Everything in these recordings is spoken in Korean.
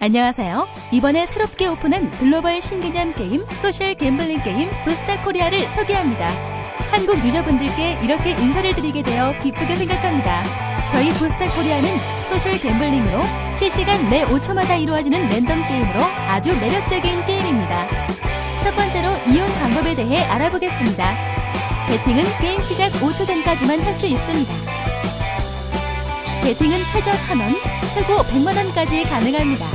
안녕하세요. 이번에 새롭게 오픈한 글로벌 신개념 게임 소셜 갬블링 게임 부스타 코리아를 소개합니다. 한국 유저분들께 이렇게 인사를 드리게 되어 기쁘게 생각합니다. 저희 부스타 코리아는 소셜 갬블링으로 실시간 매 5초마다 이루어지는 랜덤 게임으로 아주 매력적인 게임입니다. 첫 번째로 이용 방법에 대해 알아보겠습니다. 배팅은 게임 시작 5초 전까지만 할 수 있습니다. 배팅은 최저 1000원, 최고 100만원까지 가능합니다.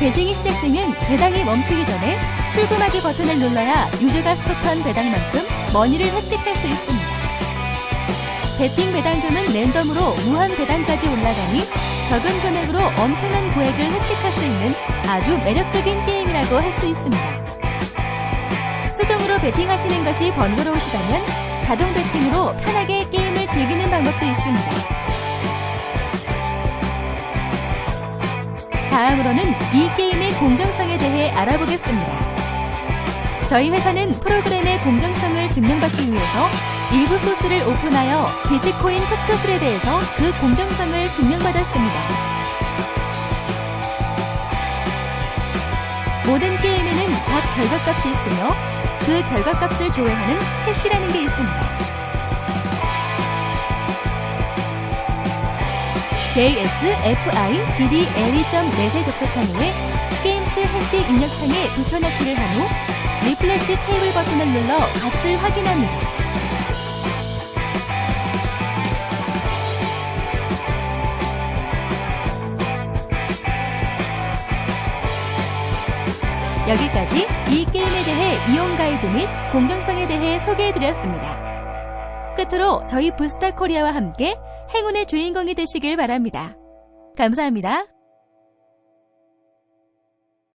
배팅이 시작되면 배당이 멈추기 전에 출금하기 버튼을 눌러야 유저가 스톱한 배당만큼 머니를 획득할 수 있습니다. 배팅 배당금은 랜덤으로 무한 배당까지 올라가니 적은 금액으로 엄청난 고액을 획득할 수 있는 아주 매력적인 게임이라고 할 수 있습니다. 수동으로 배팅하시는 것이 번거로우시다면 자동 배팅으로 편하게 게임을 즐기는 방법도 있습니다. 다음으로는 이 게임의 공정성에 대해 알아보겠습니다. 저희 회사는 프로그램의 공정성을 증명받기 위해서 일부 소스를 오픈하여 비트코인 토크스에 대해서 그 공정성을 증명받았습니다. 모든 게임에는 각 결과값이 있으며 그 결과값을 조회하는 해시라는 게 있습니다. jsfidle.net에 접속한 후에 게임스 해시 입력창에 붙여넣기를 한 후 리플래시 테이블 버튼을 눌러 값을 확인합니다. 여기까지 이 게임에 대해 이용 가이드 및 공정성에 대해 소개해드렸습니다. 끝으로 저희 부스타 코리아와 함께 행운의 주인공이 되시길 바랍니다. 감사합니다.